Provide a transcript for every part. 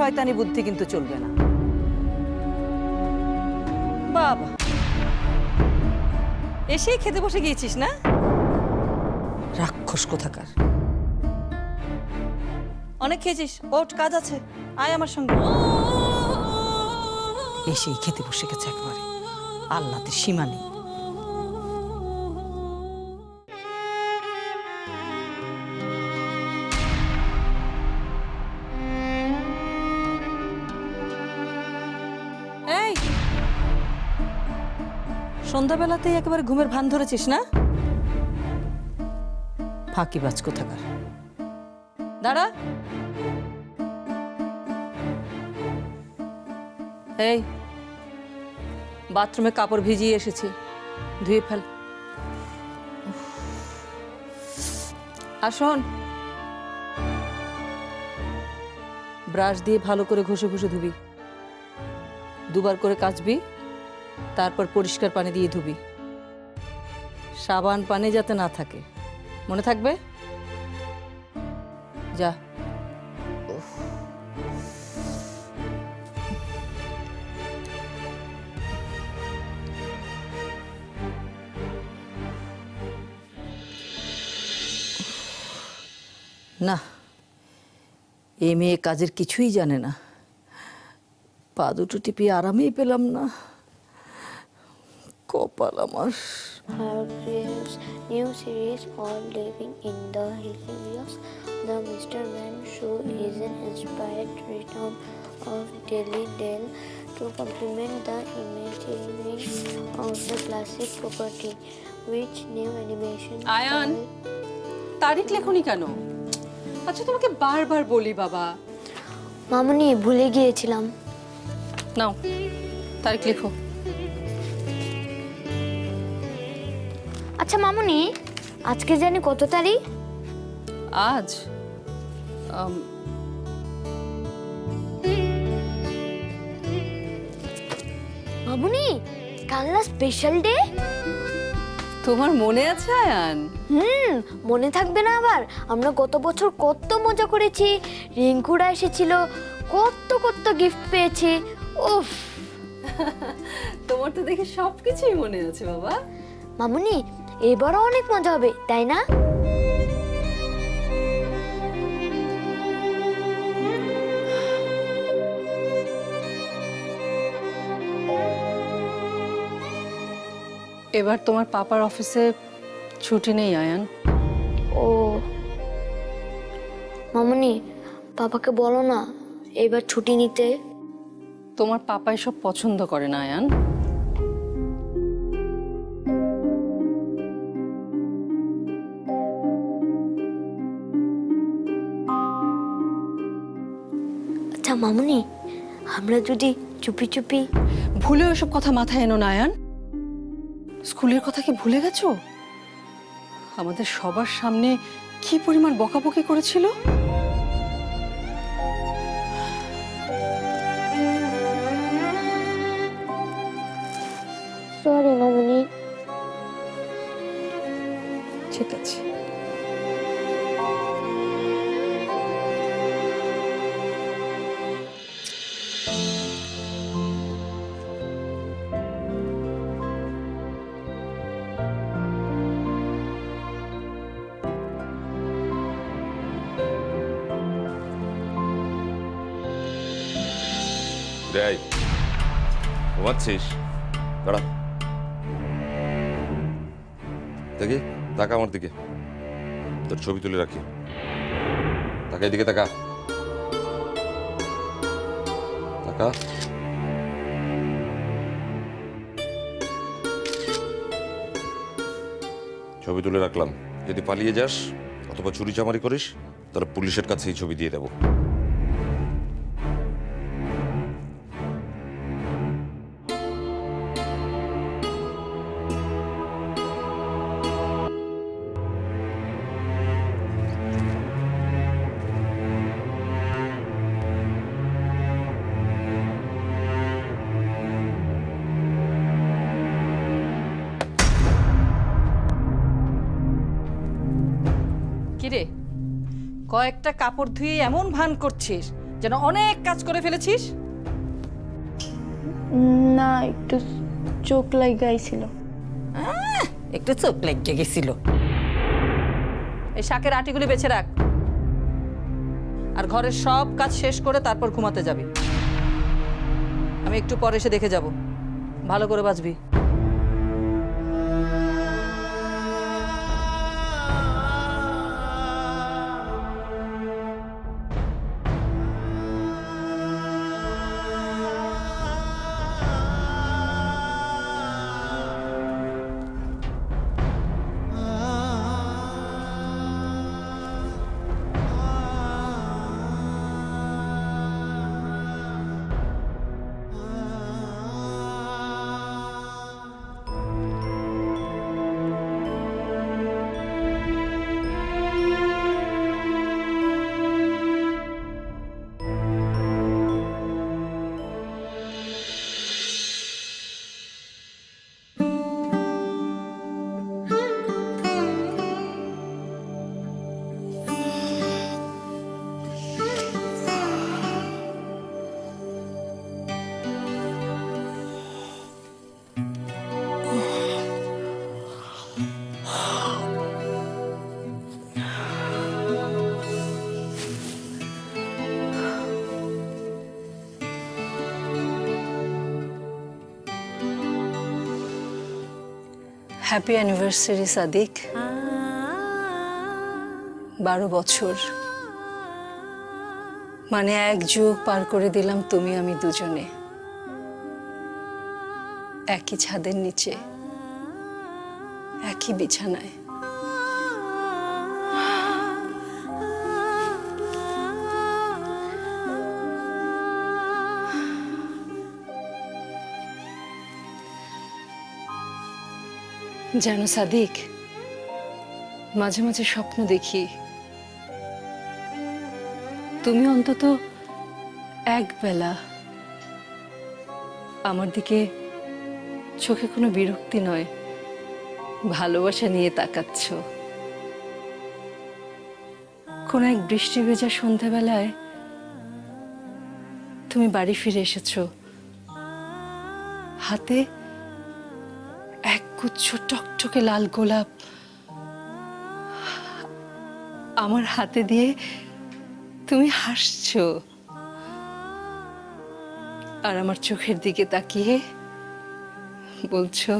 শয়তানি বুদ্ধি কিন্তু চলবে না। বাবা। এসেই খেতে বসে গিয়েছিস না? রাক্ষস কোথাকার। অনেক খেয়েছিস? ওঠ, কাজ আছে। আয় আমার সঙ্গে। এসেই খেতে বসে গেছে একবারে। আল্লাহতে সীমা নেই। সন্ধ্যাবেলাতেই একেবারে ঘুমের ভান ধরেছিস, না? ফাঁকিবাজ কোথাকার? দাঁড়া। এই, বাথরুমে কাপড় ভিজিয়ে এসেছি। ধুয়ে ফেল। শোন। ব্রাশ দিয়ে ভালো করে ঘষে ঘষে ধুবি। দুবার করে কাচবি। তারপর পরিষ্কার পানি দিয়ে ধুবি। সাবান পানি যাতে না থাকে। মনে থাকবে? যা। না, এ মেয়ে কাজের কিছুই জানে না। পা দুটো টিপি আরামেই পেলাম না। কপাল আমার new series on in the hilarious the mister man show is an return of daily dell to complement the imagining of the classic property which new animation Ayaan তারিখ লেখনি কেন আচ্ছা তোমাকে বারবার বলি বাবা মামুনি ভুলে গিয়েছিলাম নাও তারিখ লেখো আচ্ছা মামুনি আজকে জানি কত তারিখ? আজ? আম, মামনি কাল না স্পেশাল ডে তোমার মনে আছে আয়ান? হুম মনে থাকবে না আবার। আমরা গত বছর কত মজা করেছি। রিঙ্কুরা এসেছিল কত কত গিফট পেয়েছি। উফ। তোমার তো দেখে সবকিছুই মনে আছে বাবা। মামুনি এবারও অনেক মজা হবে তাই না? এবার তোমার পাপার অফিসে ছুটি নেই আয়ান। ও। মামুনি পাপাকে বলো না এবার ছুটি নিতে। তোমার পাপা এসব পছন্দ করে না আয়ান। মামুনি আমরা যদি চুপি চুপি ভুলে ওসব কথা মাথায় এনো না আয়ান। স্কুলের কথা কি ভুলে গেছো? আমাদের সবার সামনে কি পরিমাণ বকাবকি করেছিল? সরি মামুনি। ঠিক আছে। ঘুমাচ্ছিস দাঁড়া। দেখি, তাকা আমার দিকে। তোর ছবি তুলে রাখি। তাকা এদিকে, তাকা। তাকা। ছবি তুলে রাখলাম। যদি পালিয়ে যাস অথবা চুরি চামারি করিস, তাহলে পুলিশের কাছে এই ছবি দিয়ে দেবো। কিরে? কয়েকটা কাপড় ধুয়ে এমন ভান করছিস যেন অনেক কাজ করে ফেলেছিস? না একটু চোখ লাগাইছিল। একটু চোখ লেগে গেছিল। এই শাকের আটিগুলি বেছে রাখ। আর ঘরের সব কাজ শেষ করে তারপর ঘুমাতে যাবি। আমি একটু পরে এসে দেখে যাব। ভালো করে বাঁচবি হ্যাপি অ্যানিভার্সারি সাদিক বারো বছর। মানে এক যুগ পার করে দিলাম তুমি, আমি দুজনে। একই ছাদের নিচে, একই বিছানায়। জানো সাদিক, মাঝে মাঝে স্বপ্ন দেখি। তুমি অন্তত এক বেলা আমার দিকে চোখে কোনো বিরক্তি নয়, ভালোবাসা নিয়ে তাকাচ্ছ। কোন এক বৃষ্টি ভেজা সন্ধ্যাবেলায় তুমি বাড়ি ফিরে এসেছ। হাতে গুচ্ছ টকটকে লাল গোলাপ। আমার হাতে দিয়ে তুমি হাসছ। আর আমার চোখের দিকে তাকিয়ে বলছো,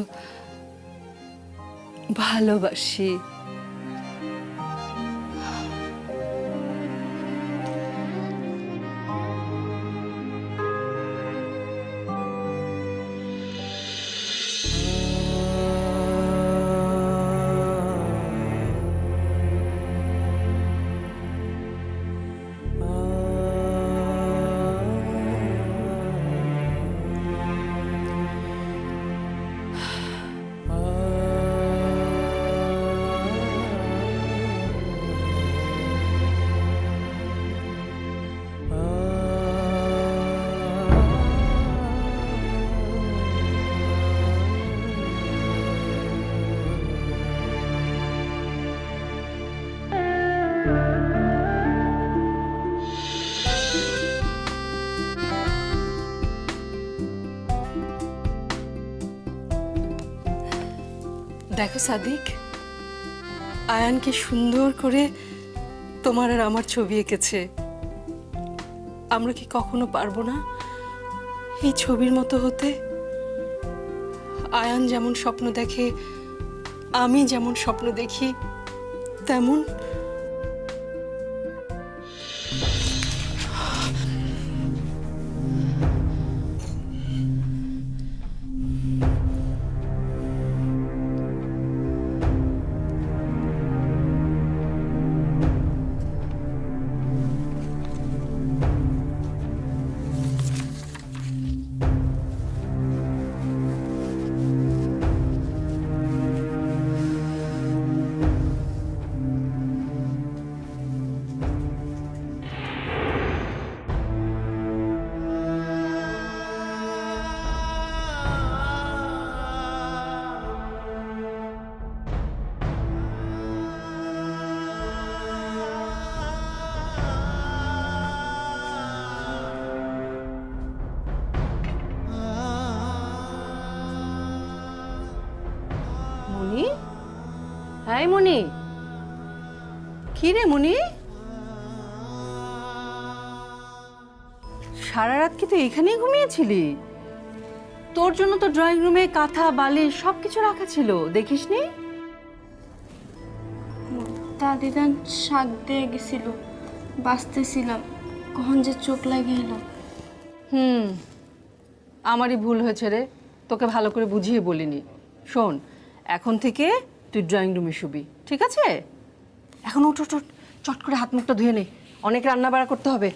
ভালোবাসি। দেখো সাদিক। আয়ানকে সুন্দর করে তোমার আর আমার ছবি এঁকেছে। আমরা কি কখনো পারব না? এই ছবির মতো হতে আয়ান যেমন স্বপ্ন দেখে, আমি যেমন স্বপ্ন দেখি, তেমন হাই মনি? কি রে মনি? সারা রাত কি তুই এখানেই ঘুমিয়েছিলি? তোর জন্য তো ড্রয়িং রুমে কাঁথা বালিশ সব কিছু রাখা ছিল দেখিসনি? দাদিদান শাক দিয়ে গেছিল বাঁচতেছিলাম কখন যে চোখ লাগে এলো। হুম আমারই ভুল হয়েছে রে তোকে ভালো করে বুঝিয়ে বলিনি। শোন এখন থেকে তুই ড্রয়িং রুমে শুবি ঠিক আছে? এখন উঠ উঠ উঠ, চট করে হাত মুখটা ধুয়ে নে। অনেক রান্না বাড়া করতে হবে।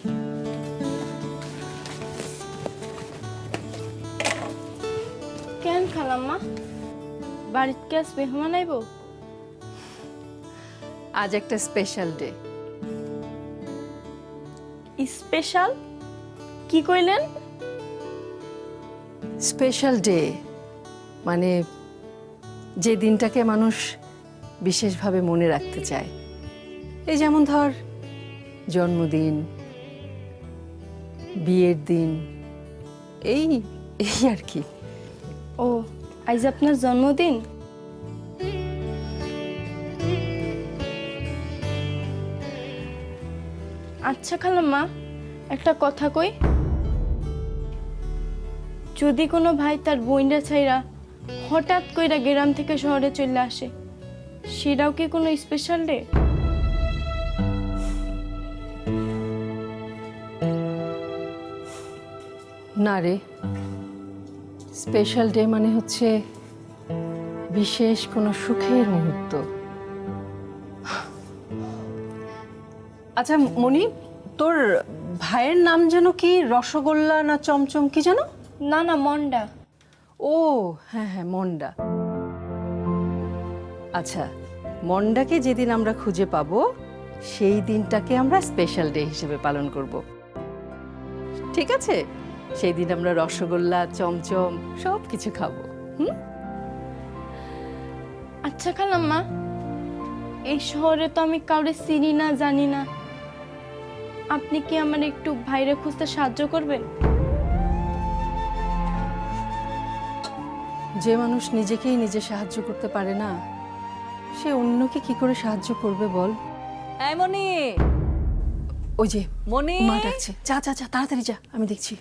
কেন খালাম্মা? বাড়িতে কি আজ মেহমান আইব? আজ একটা স্পেশাল ডে স্পেশাল? কি কইলেন? স্পেশাল ডে মানে যে দিনটাকে মানুষ বিশেষভাবে মনে রাখতে চায়। এই যেমন ধর, জন্মদিন, বিয়ের দিন, এই এই আর কি। ও, আজ আপনার জন্মদিন? আচ্ছা খালাম্মা, একটা কথা কই। যদি কোনো ভাই তার বইনরা ছাইরা হঠাৎ কইরা গ্রাম থেকে শহরে চলে আসে। সেটাও কি কোনো স্পেশাল ডে না রে। স্পেশাল ডে মানে হচ্ছে বিশেষ কোনো সুখের মুহূর্ত। আচ্ছা মনি তোর ভাইয়ের নাম যেন কি? রসগোল্লা না চমচম কি যেন? না না মন্ডা। ও হ্যাঁ হ্যাঁ মন্ডা। আচ্ছা মন্ডাকে যেদিন আমরা খুঁজে পাবো, সেই দিনটাকে আমরা স্পেশাল ডে হিসেবে পালন করব। ঠিক আছে? সেই দিন আমরা রসগোল্লা, চমচম সব কিছু খাব। হুম? আচ্ছা খালাম্মা, এই শহরে তো আমি কাউরে চিনি না, জানি না। আপনি কি আমার একটু ভাইরে খুঁজতে সাহায্য করবেন? যে মানুষ নিজেকেই নিজে সাহায্য করতে পারে না সে অন্যকে কি করে সাহায্য করবে বল? এমনি মনি! ওই যে মনে! মা ডাকছে। যা যা যা তাড়াতাড়ি যা আমি দেখছি।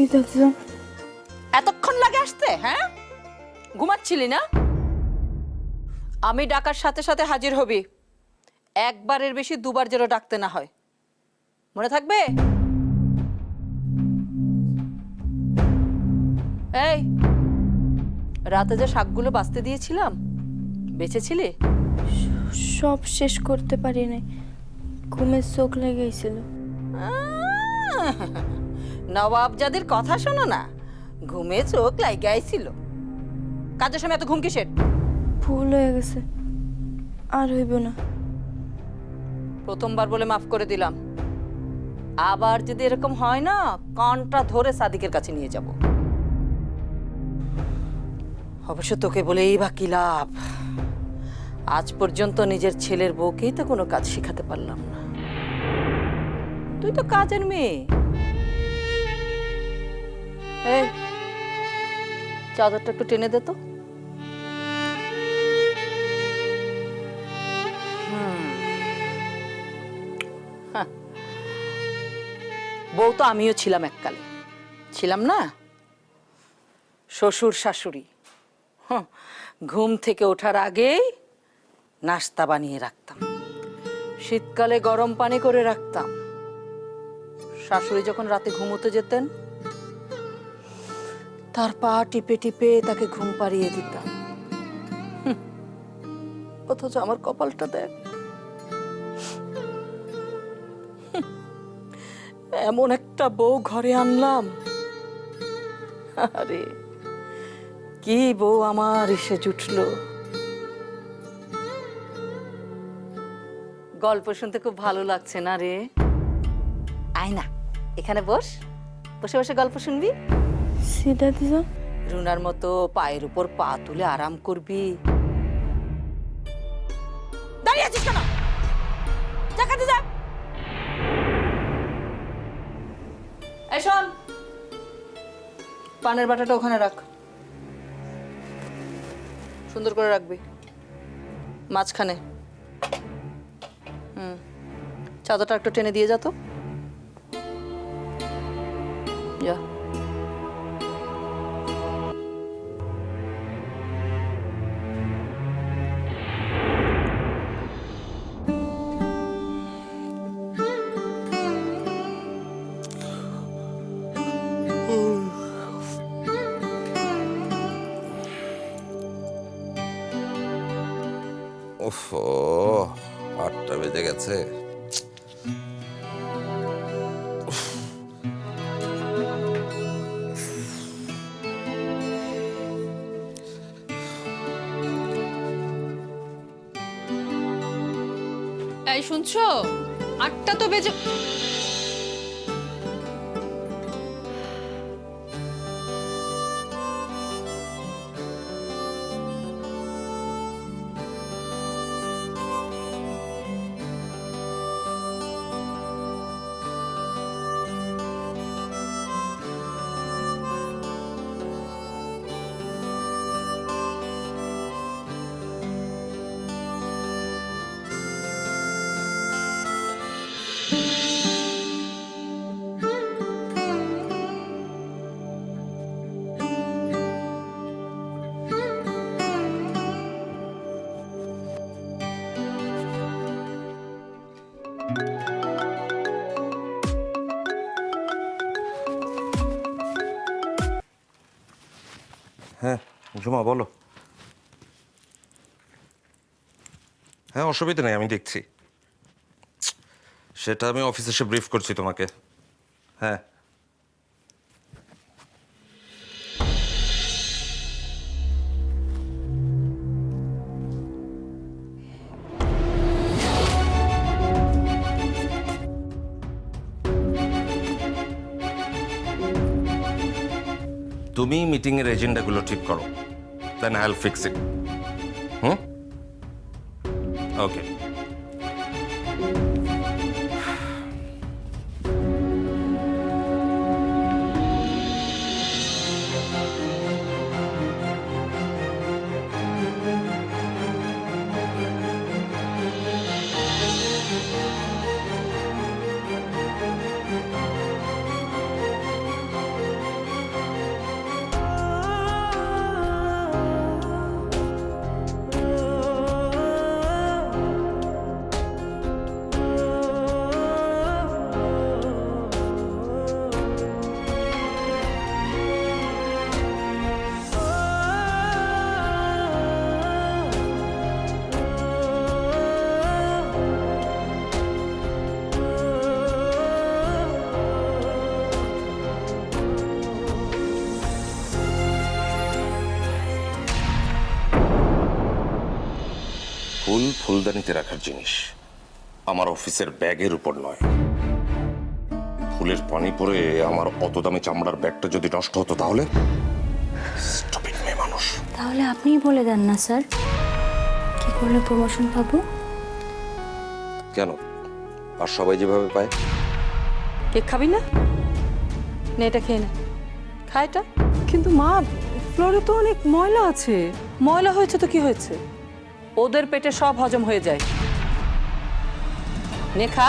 সিদ্ধার্থ এতক্ষণ লাগে আসতে হ্যাঁ? ঘুমাচ্ছিলি না? আমি ডাকার সাথে সাথে হাজির হবি। একবারের বেশি দুবার যেন ডাকতে না হয়। মনে থাকবে? এই রাতে যে শাকগুলো বাঁচতে দিয়েছিলাম বেঁচেছিলি? সব শেষ করতে পারি নাই ঘুমের চোখ লেগেছিল নবাবজাদির কথা শোনো না ঘুমে চোখ লাইগাইছিল কাজের সময় এত ঘুম কিসের? ভুল হয়ে গেছে। আর হইব না। প্রথমবার বলে মাফ করে দিলাম। আবার যদি এরকম হয় না কানটা ধরে সাদিকের কাছে নিয়ে যাব। অবশ্য তোকে বলেই বা কি লাভ? আজ পর্যন্ত নিজের ছেলের বউকেই তো কোনো কাজ শিখাতে পারলাম না। তুই তো কাজের মেয়ে। এই, চাদরটা একটু টেনে দে তো। বউ তো আমিও ছিলাম এককালে। ছিলাম না? শ্বশুর শাশুড়ি। ঘুম থেকে ওঠার আগেই নাস্তা বানিয়ে রাখতাম। শীতকালে গরম পানি করে রাখতাম। শাশুড়ি যখন রাতে ঘুমোতে যেতেন তার পা টিপে টিপে তাকে ঘুম পাড়িয়ে দিতাম। অথচ আমার কপালটা দেখ। এমন একটা বউ ঘরে আনলাম। আরে, কি বউ আমার এসে জুটলো। গল্প শুনতে খুব ভালো লাগছে না রে? আয় না এখানে বস। বসে বসে গল্প শুনবি? See that রুনার মতো পায়ের উপর পা তুলে আরাম করবি। দাঁড়িয়ে আছিস শোন, পানের বাটাটা ওখানে রাখ। সুন্দর করে রাখবি। মাঝখানে। হুম, চাদরটা একটু টেনে দিয়ে যা তো। যা। এই শুনছো? আটটা তো বেজে জুমা বলো। হ্যাঁ অসুবিধা নেই, আমি দেখছি। সেটা আমি অফিসে এসে ব্রিফ করছি তোমাকে। হ্যাঁ। তুমি মিটিংয়ের এজেন্ডাগুলো ঠিক করো। then I'll fix it. Hmm? Okay. ফুলদানিতে রাখার জিনিস। আমার অফিসের ব্যাগের উপর নয়। ফুলের পানি পরে আমার অত দামি চামড়ার ব্যাগটা যদি নষ্ট হতো তাহলে? মানুষ। তাহলে আপনিই বলে দেন না স্যার। কি করলে প্রমোশন পাবো? কেন? আর সবাই যেভাবে পায়? কেক খাবি না? নে এটা খেয়ে নে। খা এটা। কিন্তু মা ফ্লোরে তো অনেক ময়লা আছে। ময়লা হয়েছে তো কি হয়েছে? ওদের পেটে সব হজম হয়ে যায়। নে খা